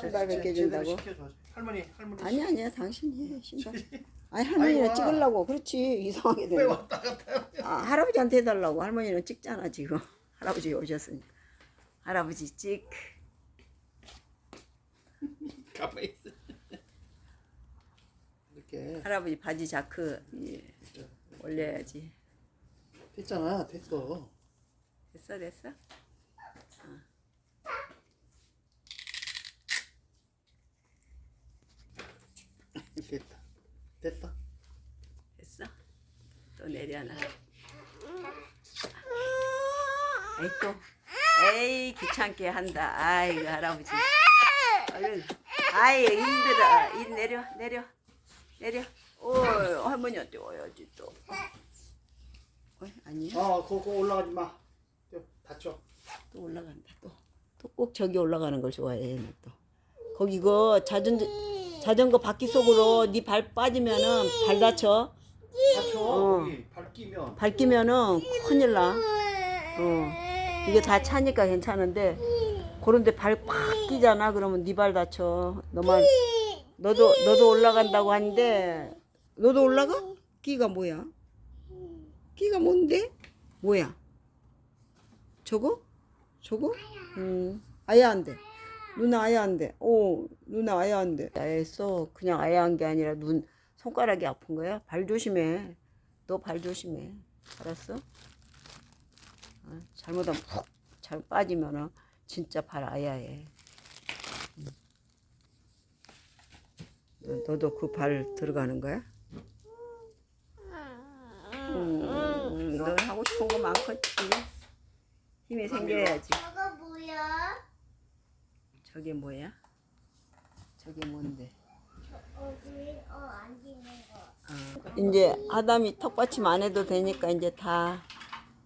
신발 벗겨준다고? 제대로 시켜줘. 할머니 할머니. 아니 아니야 당신이 해 신발. 아니 할머니는 아이고. 찍으려고 그렇지 이상하게 왜 되네. 왔다 갔다. 아 할아버지한테 해달라고 할머니는 찍잖아 지금 할아버지 오셨으니까 할아버지 찍. 가만히 있어. 이렇게 할아버지 바지 자크 예, 올려야지. 됐잖아. 됐어. 됐어 됐어. 됐다. 됐다. 됐어. 또 내려놔. 에이 또. 에이 귀찮게 한다. 아이고 할아버지. 얼른. 아이 힘들어. 이 내려 내려 내려. 오 할머니한테 와야지 또. 어, 아니야. 어, 그거, 그거 올라가지 마. 또 다쳐. 또 올라간다 또. 또 꼭 저기 올라가는 걸 좋아해 얘는 또. 거기 그 자전거 자전거 바퀴 속으로 네 발 빠지면은 발 다쳐. 다쳐. 어. 거기 발 끼면. 밟기면은 큰일 나. 어. 이게 다 차니까 괜찮은데 그런데 발 팍 끼잖아. 그러면 네 발 다쳐. 너만 너도 너도 올라간다고 하는데 너도 올라가? 끼가 뭐야? 끼가 뭔데? 뭐야? 저거? 저거? 음. 아예 안 돼. 누나 아예 안 돼. 오, 누나 아예 안 돼. 아예 했어. 그냥 아예 한 게 아니라 눈 손가락이 아픈 거야. 발 조심해. 너 발 조심해. 알았어? 어, 잘못하면 푹 잘 빠지면은 진짜 발 아야해. 음. 너, 너도 그 발 들어가는 거야? 음, 넌 하고 싶은 거 많겠지. 힘이 생겨야지. 뭐야? 저게 뭐야? 저게 뭔데? 어 앉는 거. 이제 아담이 턱받침 안 해도 되니까 이제 다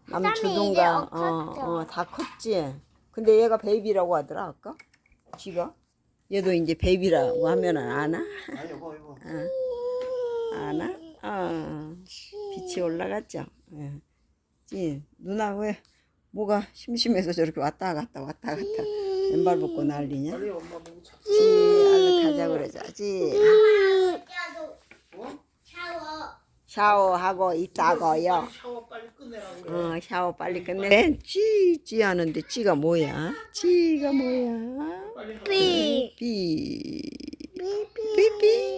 남주둥가 어, 어, 컸죠. 어, 다 컸지. 근데 얘가 베이비라고 하더라 아까. 지가 얘도 이제 베이비라고 하면은 아나? 아, 여보, 여보. 아나? 어. 빛이 올라갔죠. 예. 지 누나 왜 뭐가 심심해서 저렇게 왔다 갔다 왔다 갔다 왼발 벗고 난리냐? 빨리 엄마 보고 자. 지 얼른 가자 그러자지. 샤워. 샤워하고 있다고요. 샤워 빨리 끝내라고 그래. 어, 샤워 빨리 끝내. 찌, 찌 하는데 찌가 뭐야? 찌가 뭐야? 빨리 하. 삐. 삐. 삐삐.